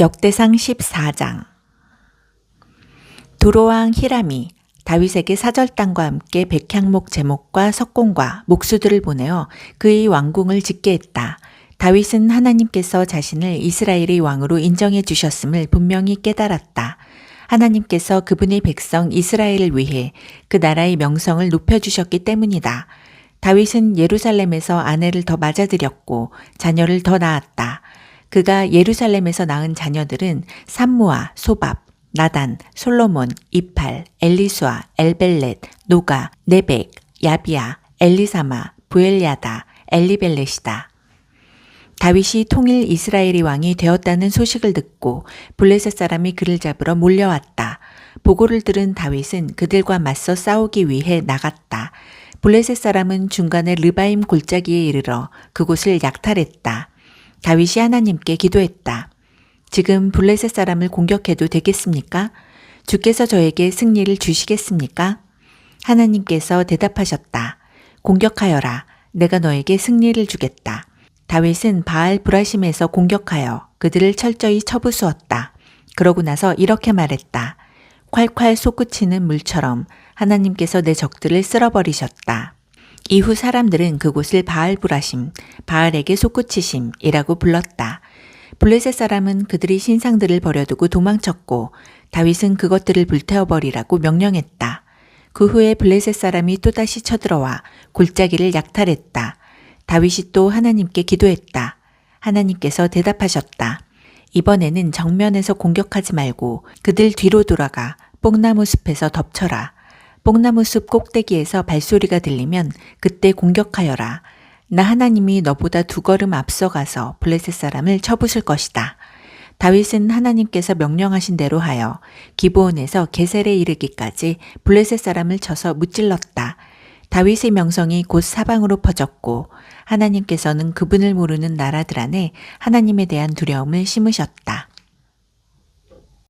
역대상 14장 두로왕 히람이 다윗에게 사절단과 함께 백향목 제목과 석공과 목수들을 보내어 그의 왕궁을 짓게 했다. 다윗은 하나님께서 자신을 이스라엘의 왕으로 인정해 주셨음을 분명히 깨달았다. 하나님께서 그분의 백성 이스라엘을 위해 그 나라의 명성을 높여주셨기 때문이다. 다윗은 예루살렘에서 아내를 더 맞아들였고 자녀를 더 낳았다. 그가 예루살렘에서 낳은 자녀들은 삼무아, 소밥, 나단, 솔로몬, 이팔, 엘리수아, 엘벨렛, 노가, 네벡, 야비아, 엘리사마, 부엘야다, 엘리벨렛이다. 다윗이 통일 이스라엘의 왕이 되었다는 소식을 듣고 블레셋 사람이 그를 잡으러 몰려왔다. 보고를 들은 다윗은 그들과 맞서 싸우기 위해 나갔다. 블레셋 사람은 중간에 르바임 골짜기에 이르러 그곳을 약탈했다. 다윗이 하나님께 기도했다. 지금 블레셋 사람을 공격해도 되겠습니까? 주께서 저에게 승리를 주시겠습니까? 하나님께서 대답하셨다. 공격하여라. 내가 너에게 승리를 주겠다. 다윗은 바알 브라심에서 공격하여 그들을 철저히 쳐부수었다. 그러고 나서 이렇게 말했다. 콸콸 솟구치는 물처럼 하나님께서 내 적들을 쓸어버리셨다. 이후 사람들은 그곳을 바알 브라심, 바알에게 솟구치심이라고 불렀다. 블레셋 사람은 그들이 신상들을 버려두고 도망쳤고 다윗은 그것들을 불태워버리라고 명령했다. 그 후에 블레셋 사람이 또다시 쳐들어와 골짜기를 약탈했다. 다윗이 또 하나님께 기도했다. 하나님께서 대답하셨다. 이번에는 정면에서 공격하지 말고 그들 뒤로 돌아가 뽕나무 숲에서 덮쳐라. 뽕나무 숲 꼭대기에서 발소리가 들리면 그때 공격하여라. 나 하나님이 너보다 두 걸음 앞서가서 블레셋 사람을 쳐부술 것이다. 다윗은 하나님께서 명령하신 대로 하여 기브온에서 게셀에 이르기까지 블레셋 사람을 쳐서 무찔렀다. 다윗의 명성이 곧 사방으로 퍼졌고 하나님께서는 그분을 모르는 나라들 안에 하나님에 대한 두려움을 심으셨다.